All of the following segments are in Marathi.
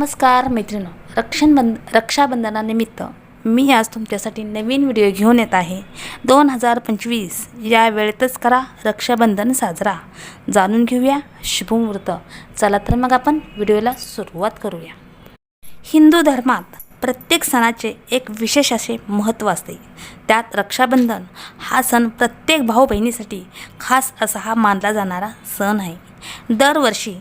नमस्कार मैत्रिणी रक्षणबंध रक्षाबंधनानिमित्त मी आज तुमच्यासाठी नवीन व्हिडिओ घेऊन येत आहे. दोन हजार पंचवीस या वेळेतच करा रक्षाबंधन साजरा. जाणून घेऊया शुभमुहूर्त. चला तर मग आपण व्हिडिओला सुरुवात करूया. हिंदू धर्मात प्रत्येक सणाचे एक विशेष असे महत्त्व असते. त्यात रक्षाबंधन हा सण प्रत्येक भाऊ बहिणीसाठी खास असा हा मानला जाणारा सण आहे. दरवर्षी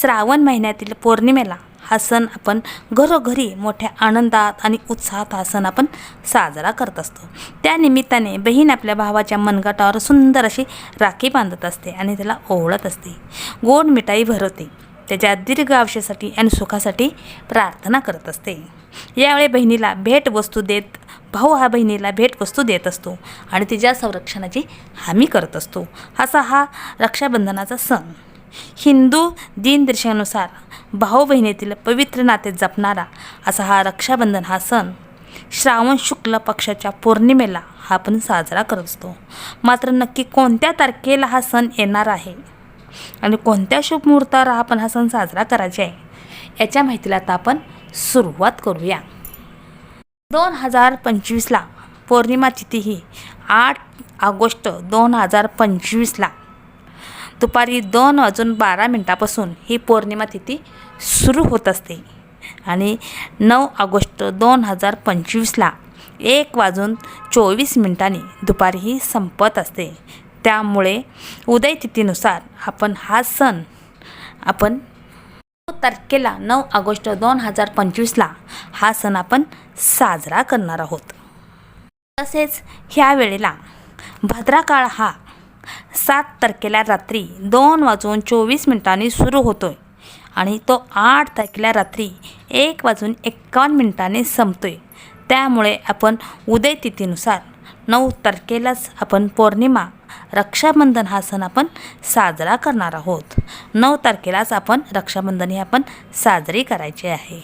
श्रावण महिन्यातील पौर्णिमेला हा सण आपण घरोघरी मोठ्या आनंदात आणि उत्साहात हा सण आपण साजरा करत असतो. त्यानिमित्ताने बहीण आपल्या भावाच्या मनगटावर सुंदर अशी राखी बांधत असते आणि त्याला ओवळत असते. गोड मिठाई भरवते. त्याच्या दीर्घ आयुष्यासाठी आणि सुखासाठी प्रार्थना करत असते. यावेळी बहिणीला भेटवस्तू देत भाऊ हा बहिणीला भेटवस्तू देत असतो आणि तिच्या संरक्षणाची हमी करत असतो. असा हा रक्षाबंधनाचा सण. हिंदू दिनदर्शनुसार भाऊ बहिणीतील पवित्र नाते जपणारा असा हा रक्षाबंधन हा सण श्रावण शुक्ल पक्षाच्या पौर्णिमेला हा आपण साजरा करत. असतो मात्र नक्की कोणत्या तारखेला हा सण येणार आहे आणि कोणत्या शुभ मुहूर्तावर आपण हा सण साजरा करायचा आहे याच्या माहितीला आता आपण सुरुवात करूया. दोन हजार पंचवीसला पौर्णिमा तिथी ही आठ ऑगस्ट दोन हजार पंचवीसला दुपारी दोन वाजून बारा मिनटापासून ही पौर्णिमा तिथी सुरू होत असते. आणि नऊ ऑगस्ट दोन हजार पंचवीसला एक वाजून चोवीस मिनिटांनी दुपारी ही संपत असते. त्यामुळे उदय तिथीनुसार आपण हा सण आपण नऊ तारखेला नऊ ऑगस्ट दोन हजार पंचवीसला हा सण आपण साजरा करणार आहोत. तसेच ह्या वेळेला भद्राकाळ हा सात तारखेला रात्री दोन वाजून चोवीस मिनिटांनी सुरू होतो आहे आणि तो आठ तारखेला रात्री एक वाजून एक्कावन्न मिनिटांनी संपतो आहे त्यामुळे आपण उदय तिथीनुसार नऊ तारखेलाच आपण पौर्णिमा रक्षाबंधन हा सण आपण साजरा करणार आहोत. नऊ तारखेलाच आपण रक्षाबंधन हे आपण साजरी करायचे आहे.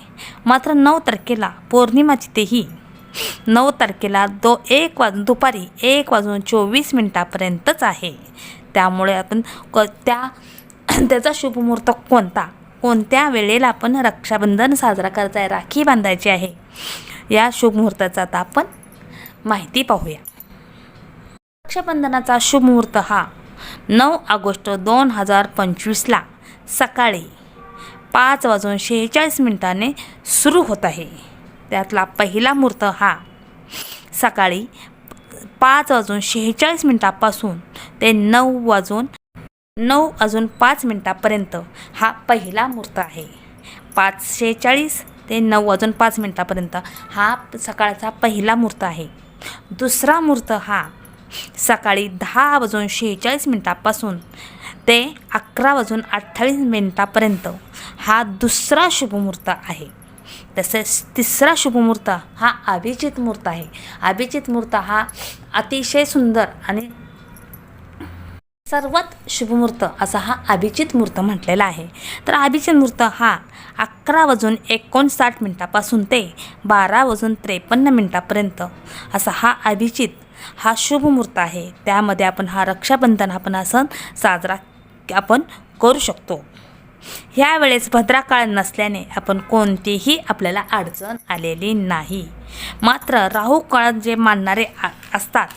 मात्र नऊ तारखेला पौर्णिमा तिथेही नऊ तारखेला दो एक वाज दुपारी एक वाजून चोवीस मिनटापर्यंतच आहे. त्यामुळे आपण क त्या त्याचा शुभमुहूर्त कोणता? कोणत्या वेळेला आपण रक्षाबंधन साजरा करायचा आहे राखी बांधायची आहे? या शुभमुहूर्ताचा आता आपण माहिती पाहूया. रक्षाबंधनाचा शुभमुहूर्त हा नऊ ऑगस्ट दोन हजार पंचवीसला सकाळी पाच वाजून शेहेचाळीस मिनिटाने सुरू होत आहे. त्यातला पहिला मुहूर्त हा. सकाळी पाच वाजून शेहेचाळीस मिनटापासून ते नऊ वाजून नऊ वाजून पाच मिनटापर्यंत हा पहिला मुहूर्त आहे. पाच शेहेचाळीस ते नऊ वाजून पाच मिनटापर्यंत हा सकाळचा पहिला मुहूर्त आहे. दुसरा मुहूर्त हा सकाळी दहा वाजून शेहेचाळीस मिनटापासून ते अकरा वाजून अठ्ठावीस मिनटापर्यंत हा दुसरा शुभमुहूर्त आहे. तसेच तिसरा शुभमुहूर्त हा अभिजित मुहूर्त आहे. अभिजित मुहूर्त हा अतिशय सुंदर आणि सर्वात शुभमुहूर्त असा हा अभिजित मुहूर्त म्हटलेला आहे. तर अभिजित मुहूर्त हा अकरा वाजून एकोणसाठ मिनटापासून ते बारा वाजून त्रेपन्न मिनटापर्यंत असा हा अभिजित हा शुभमुहूर्त आहे. त्यामध्ये आपण हा रक्षाबंधन हा पण हा सण साजरा आपण करू शकतो. ह्या वेळेस भद्राकाळ नसल्याने आपण कोणतीही आपल्याला अडचण आलेली नाही. मात्र राहू काळात जे मानणारे आ असतात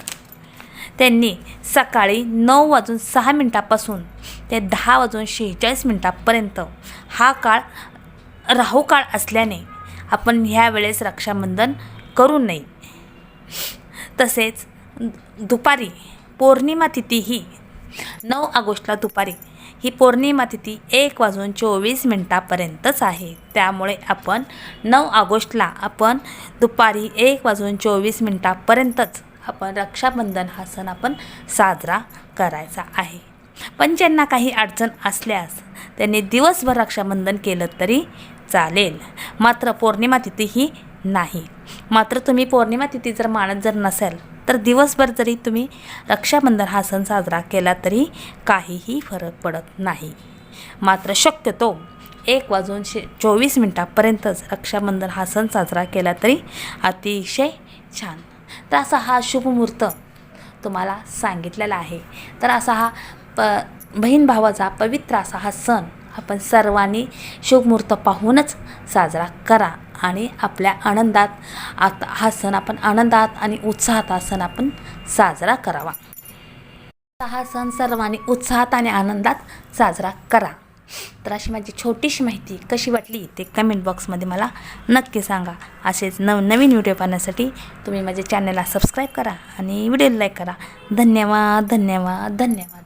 त्यांनी सकाळी नऊ वाजून सहा मिनटापासून ते दहा वाजून शेहेचाळीस मिनटापर्यंत हा काळ राहू काळ असल्याने आपण ह्या वेळेस रक्षाबंधन करू नये. तसेच दुपारी पौर्णिमा तिथी ही नऊ ऑगस्टला दुपारी ही पौर्णिमा तिथी एक वाजून चोवीस मिनटापर्यंतच आहे. त्यामुळे आपण नऊ ऑगस्टला आपण दुपारी एक वाजून चोवीस मिनटापर्यंतच आपण रक्षाबंधन हा सण आपण साजरा करायचा आहे. पण ज्यांना काही अडचण असल्यास त्यांनी दिवसभर रक्षाबंधन केलं तरी चालेल. मात्र पौर्णिमा तिथी ही नाही. मात्र तुम्ही पौर्णिमा तिथी जर मानत जर नसेल तर दिवसभर जरी तुम्ही रक्षाबंधन हा सण साजरा केला तरी काहीही फरक पडत नाही. मात्र शक्यतो एक वाजून शे चोवीस मिनटापर्यंतच रक्षाबंधन हा सण साजरा केला तरी अतिशय छान. तर असा हा शुभमुहूर्त तुम्हाला सांगितलेला आहे. तर असा हा प बहीण भावाचा पवित्र असा हा सण आपण सर्वांनी शुभमुहूर्त पाहूनच साजरा करा. आणि आपल्या आनंदात आता हा सण आपण आनंदात आणि उत्साहात हा सण आपण साजरा करावा. हा सण सर्वांनी उत्साहात आणि आनंदात साजरा करा. तर अशी माझी छोटीशी माहिती कशी वाटली ते कमेंट बॉक्समध्ये मला नक्की सांगा. असेच नवनवीन व्हिडिओ पाहण्यासाठी तुम्ही माझ्या चॅनलला सबस्क्राईब करा आणि व्हिडिओला लाईक करा. धन्यवाद धन्यवाद धन्यवाद.